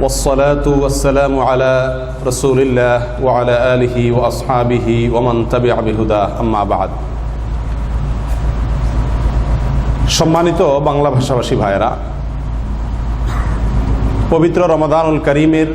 والصلاة والسلام على رسول الله وعلى آله وأصحابه ومن تبع بهداه أما بعد সম্মানিত বাংলা ভাষাভাষী ভাইয়েরা পবিত্র রমাদানুল করিমের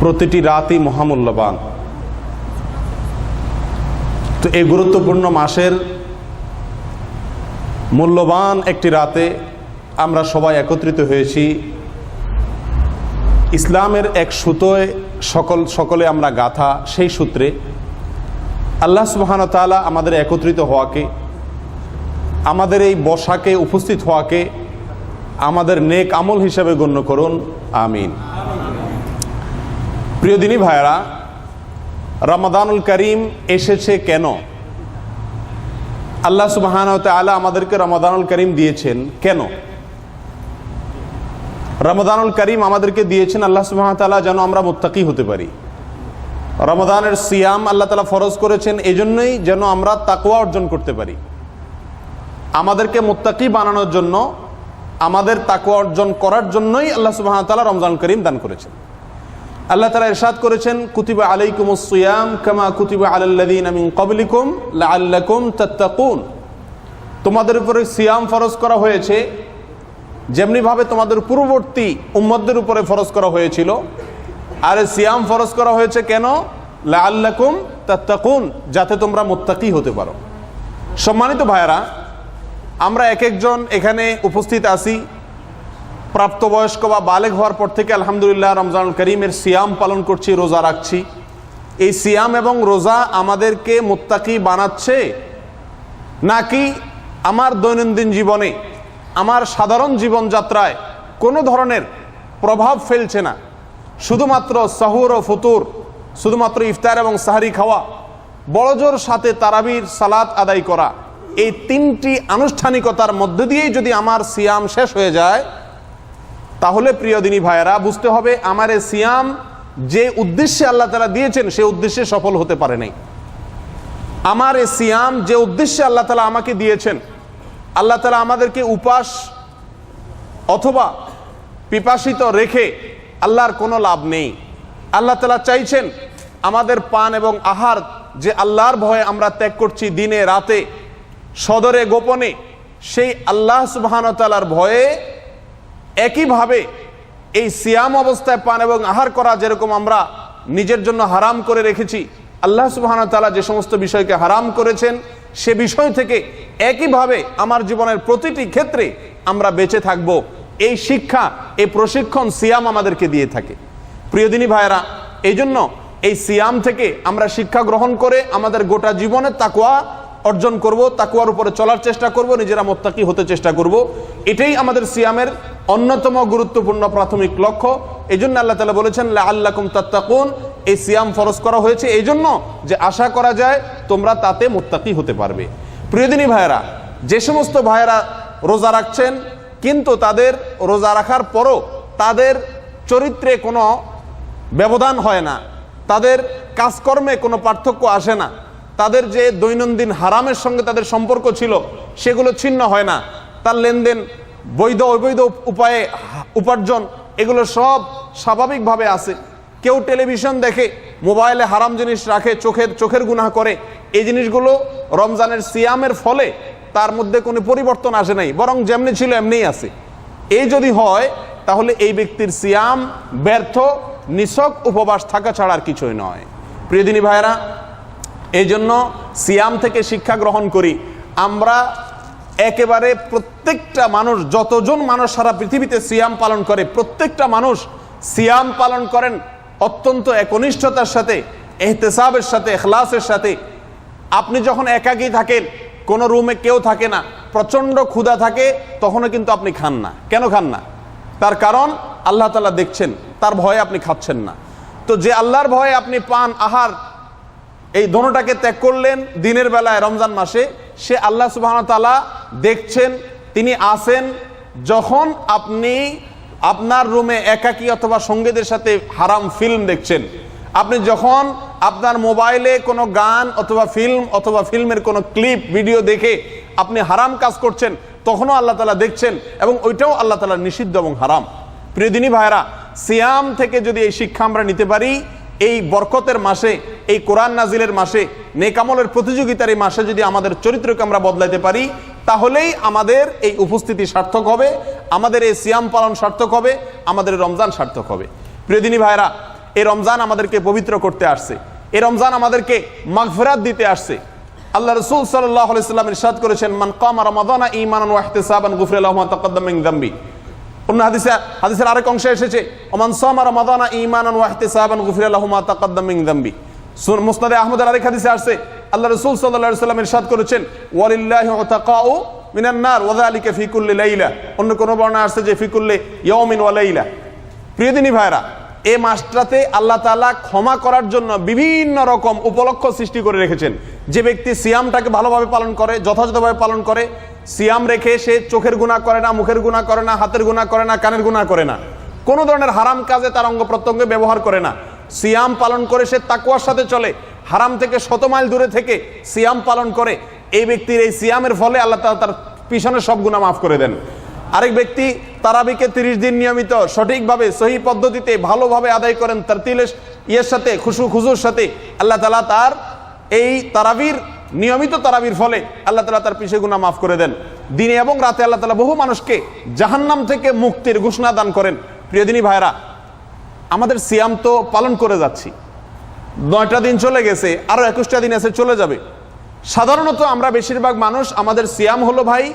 প্রতিটি রাতই মহামূল্যবান তো এই গুরুত্বপূর্ণ মাসের মূল্যবান একটি রাতে আমরা সবাই একত্রিত হয়েছি ইসলামের এক সুতোয় সকল, সকলে আমরা গাথা, সেই সূত্রে আল্লাহ সুবাহান তালা আমাদের একত্রিত হওয়াকে, আমাদের এই বসাকে উপস্থিত হওয়াকে আমাদের নেক আমল হিসাবে গণ্য করুন। আমিন। প্রিয় দিনী ভাইয়েরা, রমাদানুল করিম এসেছে কেন? আল্লাহ সুবাহান তালা আমাদেরকে রমাদানুল করিম দিয়েছেন কেন? রমাদানুল করিম আমাদেরকে দিয়েছেন, আল্লাহ সুবাহ তালা যেন আমরা মোত্তাকি হতে পারি। রমাদানের সিয়াম আল্লাহ তালা ফরজ করেছেন, এজন্যই যেন আমরা তাকুয়া অর্জন করতে পারি। আমাদেরকে মোত্তাকি বানানোর জন্য, আমাদের তাকুয়া অর্জন করার জন্যই আল্লাহ সুবাহ তালা রমজান করিম দান করেছেন। আল্লাহ তালা ইরশাদ করেছেন, কুতিবা আলাইকুম সিয়াম কামা কুতিবা আলাল্লাদিন আমিন কবলিকুম লাআল্লাকুম তাত্তাকুন। তোমাদের উপরে সিয়াম ফরজ করা হয়েছে যেমনিভাবে তোমাদের পূর্ববর্তী উম্মদের উপরে ফরজ করা হয়েছিল, আর সিয়াম ফরজ করা হয়েছে কেন? লাআল্লাকুম তাত্তাকুন, যাতে তোমরা মুত্তাকি হতে পারো। সম্মানিত ভাইয়ারা, আমরা এক একজন এখানে উপস্থিত আছি। প্রাপ্তবয়স্ক বা বালেগ হওয়ার পর থেকে আলহামদুলিল্লাহ রমজান করিমের সিয়াম পালন করছি, রোজা রাখছি। এই সিয়াম এবং রোজা আমাদেরকে মোত্তাকি বানাচ্ছে নাকি আমার দৈনন্দিন জীবনে? আমার সাধারণ জীবনযাত্রায় কোনো ধরনের প্রভাব ফেলছে না। শুধুমাত্র সাহুর ও ফতুর, শুধুমাত্র ইফতার এবং সাহারি খাওয়া, বড়জোর সাথে তারাবির সালাত আদায় করা, এই তিনটি আনুষ্ঠানিকতার মধ্যে দিয়েই যদি আমার সিয়াম শেষ হয়ে যায়, তাহলে প্রিয় দিনী ভাইয়েরা, বুঝতে হবে আমার এ সিয়াম যে উদ্দেশ্যে আল্লাহ তালা দিয়েছেন, সে উদ্দেশ্যে সফল হতে পারে নাই। আমার এ সিয়াম যে উদ্দেশ্যে আল্লাহ তালা আমাকে দিয়েছেন আল্লাহ তালা আমাদেরকে উপাস অথবা পিপাসিত রেখে আল্লাহর কোনো লাভ নেই। আল্লাহ তালা চাইছেন আমাদের পান এবং আহার যে আল্লাহর ভয়ে আমরা ত্যাগ করছি দিনে, রাতে, সদরে, গোপনে, সেই আল্লাহ সুবাহানতালার ভয়ে একইভাবে এই সিয়াম অবস্থায় পান এবং আহার করা যেরকম আমরা নিজের জন্য হারাম করে রেখেছি, আল্লাহ সুবাহান তালা যে সমস্ত বিষয়কে হারাম করেছেন সে বিষয় থেকে একইভাবে আমার জীবনের প্রতিটি ক্ষেত্রে আমরা বেঁচে থাকব। এই শিক্ষা, এই প্রশিক্ষণ সিয়াম আমাদেরকে দিয়ে থাকে। প্রিয়দিনী ভাইয়েরা এই জন্য এই সিয়াম থেকে আমরা শিক্ষা গ্রহণ করে আমাদের গোটা জীবনে তাকুয়া অর্জন করব তাকুয়ার উপরে চলার চেষ্টা করব, নিজেরা মোত্তাকি হতে চেষ্টা করব। এটাই আমাদের সিয়ামের অন্যতম গুরুত্বপূর্ণ প্রাথমিক লক্ষ্য। এই জন্য আল্লাহ তালা বলেছেন আল্লাকুম তাত্তাকুন। এই সিয়াম ফরজ করা হয়েছে এই জন্য যে আশা করা যায় তোমরা তাতে মোত্তাকি হতে পারবে। প্রিয়দিনী ভাইয়েরা, যে সমস্ত ভাইয়েরা রোজা রাখছেন, কিন্তু তাদের রোজা রাখার পরও তাদের চরিত্রে কোনো ব্যবধান হয় না, তাদের কাজকর্মে কোনো পার্থক্য আসে না, তাদের যে দৈনন্দিন হারামের সঙ্গে তাদের সম্পর্ক ছিল সেগুলো ছিন্ন হয় না, তার লেনদেন বৈধ অবৈধ উপায়ে উপার্জন, এগুলো সব স্বাভাবিকভাবে আছে কেউ টেলিভিশন দেখে, মোবাইলে হারাম জিনিস রাখে, চোখের চোখের গুনাহ করে, এই জিনিসগুলো রমজানের সিয়ামের ফলে তার মধ্যে কোনো পরিবর্তন আসে নাই, বরং যেমনি ছিল এমনিই আছে। এই যদি হয়, তাহলে এই ব্যক্তির সিয়াম ব্যর্থ, নিছক উপবাস থাকা ছাড়া আর কিছুই নয়। প্রিয়দিনী ভাইরা এই জন্য সিয়াম থেকে শিক্ষা গ্রহণ করি, আমরা একেবারে প্রত্যেকটা মানুষ, যতজন মানুষ সারা পৃথিবীতে সিয়াম পালন করে, প্রত্যেকটা মানুষ সিয়াম পালন করেন অত্যন্ত একনিষ্ঠতার সাথে, এহতেসাবের সাথে, এখলাসের সাথে। আপনি যখন একাকী থাকেন, কোনো রুমে কেউ থাকে না, প্রচণ্ড ক্ষুধা থাকে, তখনও কিন্তু আপনি খান না। কেন খান না? তার কারণ আল্লাহ তালা দেখছেন, তার ভয়ে আপনি খাচ্ছেন না। তো যে আল্লাহর ভয়ে আপনি পান, আহার, এই দোনোটাকে ত্যাগ করলেন, দিনের বেলায় রমজান মাসে, সে আল্লাহ সুবাহ তালা দেখছেন, তিনি আসেন যখন আপনি আপনার রুমে একাকী অথবা সঙ্গীদের সাথে হারাম ফিল্ম দেখছেন। আপনি যখন আপনার মোবাইলে কোনো গান অথবা ফিল্ম অথবা ফিল্মের কোনো ক্লিপ ভিডিও দেখে আপনি হারাম কাজ করছেন, তখনও আল্লাহ তালা দেখছেন এবং ওইটাও আল্লাহ তালা নিষিদ্ধ এবং হারাম। প্রিয়দিনী ভাইরা সিয়াম থেকে যদি এই শিক্ষা আমরা নিতে পারি, এই বরকতের মাসে, এই কোরআন নাজিলের মাসে নেকামলের প্রতিযোগিতার এই মাসে যদি আমাদের চরিত্রকে আমরা বদলাইতে পারি তাহলেই আমাদের এই উপস্থিতি সার্থক হবে, আমাদের এই সিয়াম পালন সার্থক হবে, আমাদের রমজান সার্থক হবে। প্রিয়দিনী ভাইরা এই রমজান আমাদেরকে পবিত্র করতে আসছে এই রমজান আমাদেরকে মাগফিরাত দিতে আসছে। আল্লাহ রসুল সাল্লাহ আলাইসাল্লাম ইরশাদ করেছেন, মান কাম রমাদানা ঈমানান ওয়া ইহতিসাবান গুফরিল্লাহু মা তাকাদ্দাম যামবি। অন্য হাদিসে, হাদিসের আরেক অংশে এসেছে, ওমান সামা রমাদানা ঈমানান ওয়া ইহতিসাবান গুফরিল্লাহু মা তাকাদ্দাম যামবি। সুন মুসনাদে আহমদের আরেক হাদিসে আসছে, আল্লাহ রাসূল আলাইহি সাল্লাম ইরশাদ করেছেন, ওয়ালিল্লাহি উতাকাউ মিনান নার ওয়া যালিকা লাইলা। অন্য কোন বর্ণনা আসছে যে, ফি কুল্লি ইয়াউমিন ওয়া লাইলা। প্রিয়দিনী ভাইরা এ মাসটাতে আল্লাহ তাআলা ক্ষমা করার জন্য বিভিন্ন রকম উপলক্ষ সৃষ্টি করে রেখেছেন। যে ব্যক্তি সিয়ামটাকে ভালোভাবে পালন করে, যথাযথভাবে পালন করে, সিয়াম রেখে সে চোখের গুণা করে না, মুখের গুণা করে না, হাতের গুণা করে না, কানের গুণা করে না। কোনো ধরনের হারাম কাজে তার অঙ্গ প্রত্যঙ্গে ব্যবহার করে না। সিয়াম পালন করে সে তাকুয়ার সাথে চলে। হারাম থেকে শত মাইল দূরে থেকে সিয়াম পালন করে। এই ব্যক্তির এই সিয়ামের ফলে আল্লাহ তাআলা তার পিছনে সব গুণা মাফ করে দেন। আরেক ব্যক্তি তারাবিকে তিরিশ দিন নিয়মিত সঠিকভাবে, সহি পদ্ধতিতে ভালোভাবে আদায় করেন তার তিলের ইয়ের সাথে, খুশু খুশুর সাথে। আল্লাহ তালা তার এই তারাবির, নিয়মিত তারাবির ফলে আল্লাহ তালা তার পিছিয়ে গুণা মাফ করে দেন। দিনে এবং রাতে আল্লাহ তালা বহু মানুষকে জাহান্নাম থেকে মুক্তির ঘোষণা দান করেন। প্রিয়দিনী ভাইরা আমাদের সিয়াম তো পালন করে যাচ্ছি। নয়টা দিন চলে গেছে, আরও একুশটা দিন আছে চলে যাবে। সাধারণত আমরা বেশিরভাগ মানুষ আমাদের সিয়াম হলো ভাই,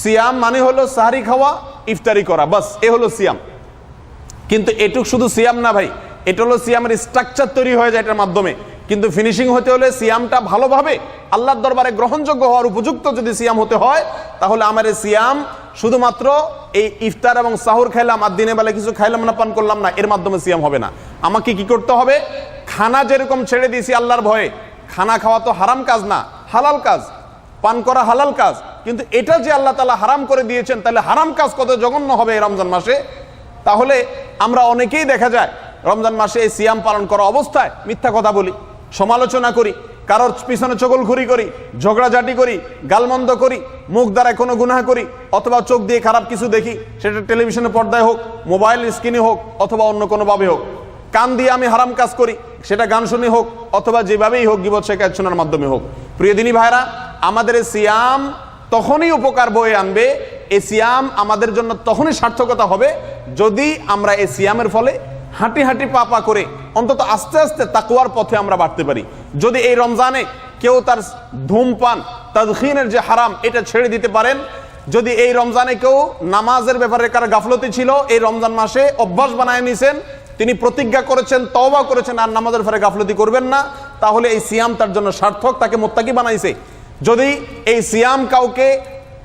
সিয়াম মানে হলো সাহারি খাওয়া, ইফতারি করা, বাস, এ হলো সিয়াম। কিন্তু এটুক শুধু সিয়াম না ভাই, এটা হলো সিয়ামের স্ট্রাকচার তৈরি হয়ে যায় এটার মাধ্যমে। কিন্তু ফিনিশিং হতে হলে সিয়ামটা ভালোভাবে আল্লাহর দরবারে গ্রহণযোগ্য হওয়ার উপযুক্ত যদি সিয়াম হতে হয়, তাহলে আমার সিয়াম শুধুমাত্র এই ইফতার এবং সাহুর খাইলাম আর দিনে বেলা কিছু খাইলাম না, পান করলাম না, এর মাধ্যমে সিয়াম হবে না। আমাকে কি করতে হবে? খানা যেরকম ছেড়ে দিয়েছি আল্লাহর ভয়ে, খানা খাওয়া তো হারাম কাজ না, হালাল কাজ। পান করা হালাল কাজ, কিন্তু এটা যে আল্লাহ তালা হারাম করে দিয়েছেন, তাহলে হারাম কাজ কত জঘন্য হবে এই রমজান মাসে? তাহলে আমরা অনেকেই দেখা যায়, রমজান মাসে এই সিয়াম পালন করা অবস্থায় মিথ্যা কথা বলি, সমালোচনা করি কারোর পিছনে চগলখুরি করি ঝগড়াঝাটি করি, গালমন্দ করি, মুখ দ্বারায় কোনো গুনাহ করি, অথবা চোখ দিয়ে খারাপ কিছু দেখি, সেটা টেলিভিশনের পর্দায় হোক, মোবাইল স্ক্রিনে হোক, অথবা অন্য কোনোভাবে হোক। কান দিয়ে আমি হারাম কাজ করি, সেটা গান শুনে হোক, অথবা যেভাবেই হোক গিবত শেখায় শোনার মাধ্যমে হোক। প্রিয়দিনী ভাইরা আমাদের সিয়াম তখনই উপকার বয়ে আনবে, এই সিয়াম আমাদের জন্য তখনই সার্থকতা হবে, যদি আমরা এই সিয়ামের ফলে হাঁটি হাঁটি পা পা করে অন্তত আস্তে আস্তে তাকুয়ার পথে আমরা বাড়তে পারি। যদি এই রমজানে কেউ তার ধূমপান, তাদখিনের যে হারাম, এটা ছেড়ে দিতে পারেন। যদি এই রমজানে কেউ নামাজের ব্যাপারে কারও গাফলতি ছিল, এই রমজান মাসে অভ্যাস বানায় নিছেন, তিনি প্রতিজ্ঞা করেছেন, তওবা করেছেন, আর নামাজের ফলে গাফলতি করবেন না, তাহলে এই সিয়াম তার জন্য সার্থক, তাকে মোত্তাকি বানাইছে। যদি এই সিয়াম কাউকে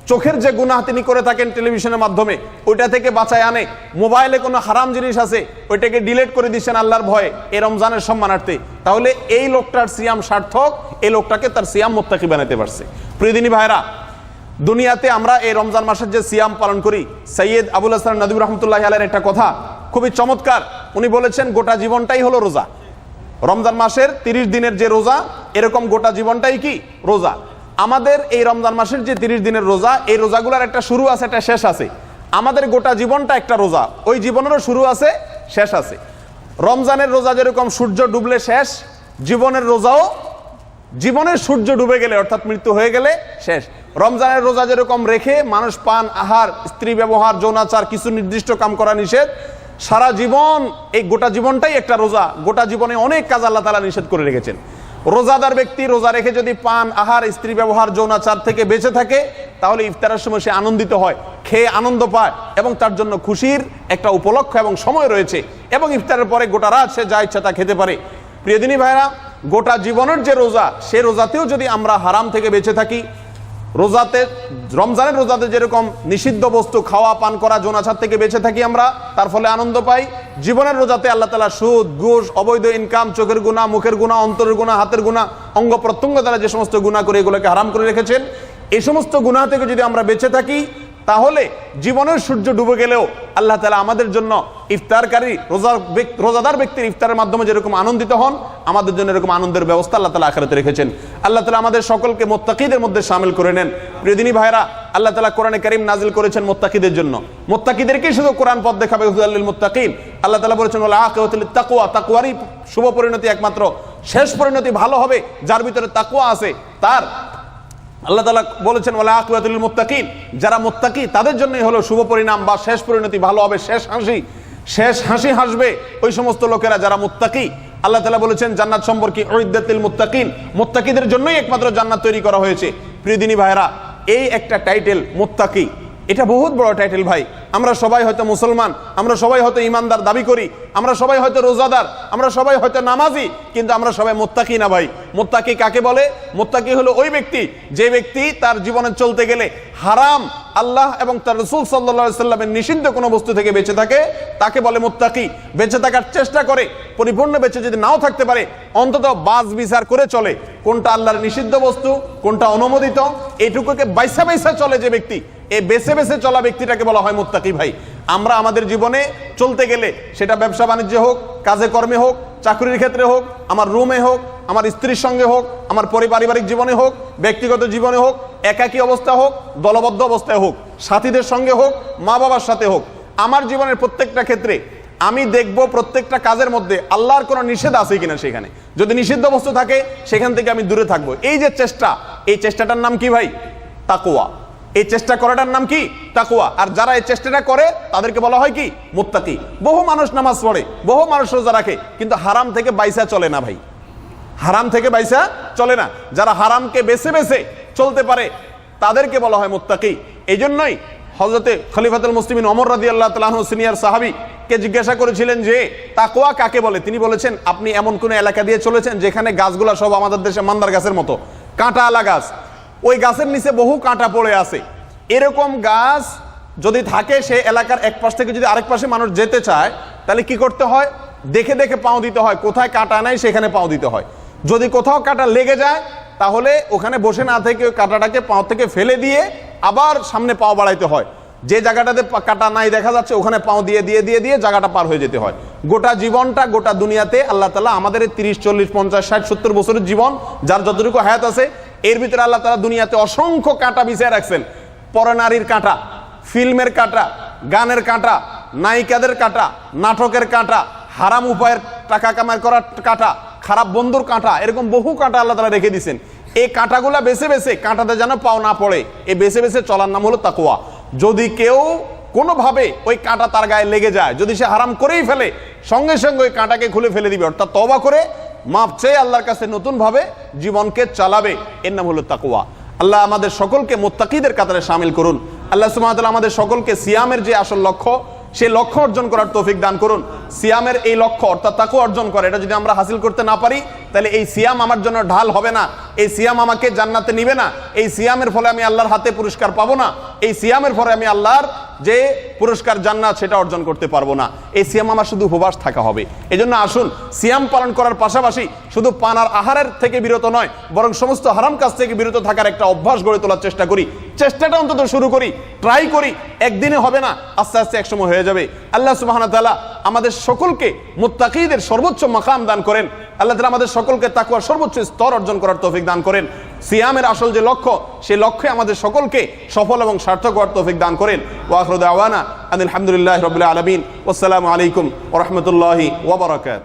চোখের যে গুনাহ তিনি করে থাকেন টেলিভিশনের মাধ্যমে, ওইটা থেকে বাঁচায় আনে। মোবাইলে কোনো হারাম জিনিস আছে, ওইটাকে ডিলেট করে দিচ্ছেন আল্লাহর ভয়ে এই রমজানের সম্মানার্থে। তাহলে এই লোকটার সিয়াম সার্থক এই লোকটাকে তার সিয়াম মোত্তাকি বানাতে পারছে। প্রিয়দিনী ভাইরা দুনিয়াতে আমরা এই রমজান মাসের যে সিয়াম পালন করি, সৈয়দ আবুল হাসান নদীব রহমতুল্লাহ আলের একটা কথা, খুবই চমৎকার। উনি বলেছেন, গোটা জীবনটাই হলো রোজা। রমজান মাসের তিরিশ দিনের যে রোজা, এরকম গোটা জীবনটাই কি? রোজা। আমাদের এই রমজান মাসের যে তিরিশ দিনের রোজা, এই রোজাগুলোর একটা শুরু আছে, একটা শেষ আছে। আমাদের গোটা জীবনটা একটা রোজা। ওই জীবনেরও শুরু আছে, শেষ আছে। রমজানের রোজা যেরকম সূর্য ডুবলে শেষ, জীবনের রোজাও জীবনের সূর্য ডুবে গেলে, অর্থাৎ মৃত্যু হয়ে গেলে শেষ। রমজানের রোজা যেরকম রেখে মানুষ পান, আহার, স্ত্রী ব্যবহার, যৌনাচার, কিছু নির্দিষ্ট কাম করা নিষেধ সারা জীবন, এই গোটা জীবনটাই একটা রোজা। গোটা জীবনে অনেক কাজ আল্লাহ তালা নিষেধ করে রেখেছেন। রোজাদার ব্যক্তি রোজা রেখে যদি পান, আহার, স্ত্রী ব্যবহার, যৌনাচার থেকে বেঁচে থাকে, তাহলে ইফতারের সময় সে আনন্দিত হয়, খেয়ে আনন্দ পায় এবং তার জন্য খুশির একটা উপলক্ষ এবং সময় রয়েছে এবং ইফতারের পরে গোটা রাত সে যা ইচ্ছা তা খেতে পারে। প্রিয়দিনী ভাইরা, গোটা জীবনের যে রোজা, সে রোজাতেও যদি আমরা হারাম থেকে বেঁচে থাকি রোজাতে, রমজানের রোজাতে যেরকম নিষিদ্ধ বস্তু খাওয়া, পান করা জোনাছাদ থেকে বেঁচে থাকি আমরা, তার ফলে আনন্দ পাই। জীবনের রোজাতে আল্লাহ তালা সুদ, ঘুষ, অবৈধ ইনকাম চোখের গুণা মুখের গুণা অন্তরের গুণা হাতের গুণা অঙ্গ প্রত্যঙ্গ তারা যে সমস্ত গুণা করে এগুলোকে হারাম করে রেখেছেন, এই সমস্ত গুণা থেকে যদি আমরা বেঁচে থাকি তাহলে জীবনের সূর্য ডুবে গেলেও আল্লাহ তালা আমাদের জন্য ইফতারকারী, রোজা ব্যক- রোজাদার ব্যক্তির ইফতারের মাধ্যমে যেরকম আনন্দিত হন, আমাদের জন্য এরকম আনন্দের ব্যবস্থা আল্লাহ তালা আখেরাতে রেখেছেন। আল্লাহ তালা আমাদের সকলকে মোত্তাকিদের মধ্যে সামিল করে নেন। প্রিয়দিনী ভাইরা আল্লাহ তালা কোরআনে করিম নাজিল করেছেন মোত্তাকিদের জন্য। মোত্তাকিদেরকেই শুধু কোরআন পথ দেখাবে হুদাল্লিল মোত্তাকিন। আল্লাহ তালা বলেছেন তাকুয়া তাকুয়ারই শুভ পরিণতি একমাত্র। শেষ পরিণতি ভালো হবে, যার ভিতরে তাকুয়া আছে, তার আল্লাহ তালা বলেছেন ওলা আকুয়াতুল মুত্তাকিন যারা মুত্তাকি, তাদের জন্যই হলো শুভ পরিণাম বা শেষ পরিণতি, ভালো হবে, শেষ হাসি। শেষ হাসি হাসবে ওই সমস্ত লোকেরা যারা মুত্তাকি। আল্লাহ তালা বলেছেন, জান্নাত সম্পর্কে ঐদ্যাতিল মুত্তাকিন মুত্তাকিদের জন্যই একমাত্র জান্নাত তৈরি করা হয়েছে। প্রিয়দিনী ভাইরা এই একটা টাইটেল, মুত্তাকি এটা বহুত বড় টাইটেল ভাই। আমরা সবাই হয়তো মুসলমান, আমরা সবাই হয়তো ইমানদার দাবি করি, আমরা সবাই হয়তো রোজাদার, আমরা সবাই হয়তো নামাজি, কিন্তু আমরা সবাই মোত্তাকি না ভাই। মোত্তাকি কাকে বলে? মোত্তাকি হলো ওই ব্যক্তি, যে ব্যক্তি তার জীবনে চলতে গেলে হারাম আল্লাহ এবং তার রসুল সাল্লা সাল্লামের নিষিদ্ধ কোনো বস্তু থেকে বেঁচে থাকে, তাকে বলে মোত্তাকি। বেঁচে থাকার চেষ্টা করে, পরিপূর্ণ বেঁচে যদি নাও থাকতে পারে, অন্তত বাজ বিচার করে চলে। কোনটা আল্লাহর নিষিদ্ধ বস্তু, কোনটা অনুমোদিত এইটুকুকে বাইসা বাইসা চলে যে ব্যক্তি। এই বেছে বেছে চলা ব্যক্তিটাকে বলা হয় মোত্তাকি ভাই। আমরা আমাদের জীবনে চলতে গেলে সেটা ব্যবসা বাণিজ্যে হোক, কাজে কর্মে হোক, চাকরির ক্ষেত্রে হোক, আমার রুমে হোক, আমার স্ত্রীর সঙ্গে হোক, আমার পরিপারিবারিক জীবনে হোক, ব্যক্তিগত জীবনে হোক, একাকী অবস্থা হোক, দলবদ্ধ অবস্থায় হোক, সাথীদের সঙ্গে হোক মা বাবার সাথে হোক, আমার জীবনের প্রত্যেকটা ক্ষেত্রে আমি দেখব প্রত্যেকটা কাজের মধ্যে আল্লাহর কোনো নিষেধ আছে কিনা সেখানে। যদি নিষিদ্ধ বস্তু থাকে, সেখান থেকে আমি দূরে থাকব। এই যে চেষ্টা, এই চেষ্টাটার নাম কি ভাই? তাকুয়া এই চেষ্টা করাটার নাম কি? তাকুয়া আর যারা এই চেষ্টাটা করে, তাদেরকে বলা হয় কি? মুত্তাকি। বহু মানুষ নামাজ পড়ে, বহু মানুষ রোজা রাখে, কিন্তু হারাম থেকে বাইসা চলে না ভাই। হারাম থেকে বাইসা চলে না। যারা হারামকে বেছে বেছে চলতে পারে, তাদেরকে বলা হয় মুত্তাকি। এই জন্যই হজরতে খলিফাতুল মুসলিমিন অমর রাদি আল্লাহ তালাহ সিনিয়র সাহাবি কে জিজ্ঞাসা করেছিলেন যে তাকোয়া কাকে বলে? তিনি বলেছেন, আপনি এমন কোন এলাকা দিয়ে চলেছেন যেখানে গাছগুলা সব আমাদের দেশে মান্দার গাছের মতো। কাঁটা আলা গাছ। ওই গাছের নিচে বহু কাঁটা পড়ে আছে। এরকম গাছ যদি থাকে, সে এলাকার এক পাশ থেকে যদি আরেক পাশে মানুষ যেতে চায়, তাহলে কি করতে হয়? দেখে দেখে পাও দিতে হয়। কোথায় কাঁটা নাই, সেখানে পাও দিতে হয়। যদি কোথাও কাঁটা লেগে যায়, তাহলে ওখানে বসে না থেকে ওই কাঁটাটাকে পাও থেকে ফেলে দিয়ে আবার সামনে পাও বাড়াইতে হয়। যে জায়গাটাতে কাঁটা নাই দেখা যাচ্ছে, ওখানে পাও দিয়ে দিয়ে দিয়ে দিয়ে জায়গাটা পার হয়ে যেতে হয়। গোটা জীবনটা, গোটা দুনিয়াতে আল্লাহ তালা আমাদের তিরিশ, চল্লিশ, পঞ্চাশ, ষাট, সত্তর বছরের জীবন, যার যতটুকু হায়াত আছে এর ভিতরে আল্লাহ তালা দুনিয়াতে অসংখ্য কাঁটা বিছিয়ে রাখছেন। পরনারীর কাঁটা, ফিল্মের কাঁটা, গানের কাঁটা, নায়িকাদের কাঁটা, নাটকের কাঁটা, হারাম উপায়ের টাকা কামাই করার কাঁটা, খারাপ বন্ধুর কাঁটা, এরকম বহু কাঁটা আল্লাহ তালা রেখে দিয়েছেন এই কাঁটাগুলা বেছে বেছে কাঁটাতে যেন পাও না পড়ে এই বেছে বেছে চলার নাম হলো তাকুয়া যদি কেউ কোনোভাবে ওই কাঁটা তার গায়ে লেগে যায়, যদি সে হারাম করেই ফেলে, সঙ্গে সঙ্গে ওই কাঁটাকে খুলে ফেলে দিবে, অর্থাৎ তবা করে মাপ চেয়ে আল্লাহর কাছে নতুন ভাবে জীবনকে চালাবে। এর নাম হলো তাকুয়া আল্লাহ আমাদের সকলকে মোত্তাকিদের কাতারে সামিল করুন। আল্লাহ সুমাতাল আমাদের সকলকে সিয়ামের যে আসল লক্ষ্য সেই লক্ষ্য অর্জন করার তৌফিক দান করুন। সিয়ামের এই লক্ষ্য অর্থাৎ তাকে অর্জন করে, এটা যদি আমরা হাসিল করতে না পারি, তাহলে এই সিয়াম আমার জন্য ঢাল হবে না। এই সিয়াম আমাকে জান্নাতে নিবে না। এই সিয়ামের ফলে আমি আল্লাহর হাতে পুরস্কার পাবো না। এই সিয়ামের ফলে আমি আল্লাহর যে পুরস্কার জান্নাত সেটা অর্জন করতে পারব না। এই সিয়াম আমার শুধু উপবাস থাকা হবে। এই জন্য আসুন, সিয়াম পালন করার পাশাপাশি শুধু পান আর আহারের থেকে বিরত নয়, বরং সমস্ত হারাম কাজ থেকে বিরত থাকার একটা অভ্যাস গড়ে তোলার চেষ্টা করি। চেষ্টাটা অন্তত শুরু করি ট্রাই করি, একদিনে হবে না, আস্তে আস্তে একসময় হয়ে যাবে। আল্লাহ সুবাহ আমাদের সকলকে মুত্তাকিদের সর্বোচ্চ মাকাম দান করেন। আল্লাহ তালা আমাদের সকলকে তাকুয়ার সর্বোচ্চ স্তর অর্জন করার তৌফিক দান করেন। সিয়ামের আসল যে লক্ষ্য, সে লক্ষ্যে আমাদের সকলকে সফল এবং সার্থক হওয়ার তৌফিক দান করেন। ওয়াখরুদ আওয়ানা আলহামদুলিল্লাহ রবিল্লা আলমিন। আসসালামু আলাইকুম ওরহমতুল্লাহি ওবরাকাত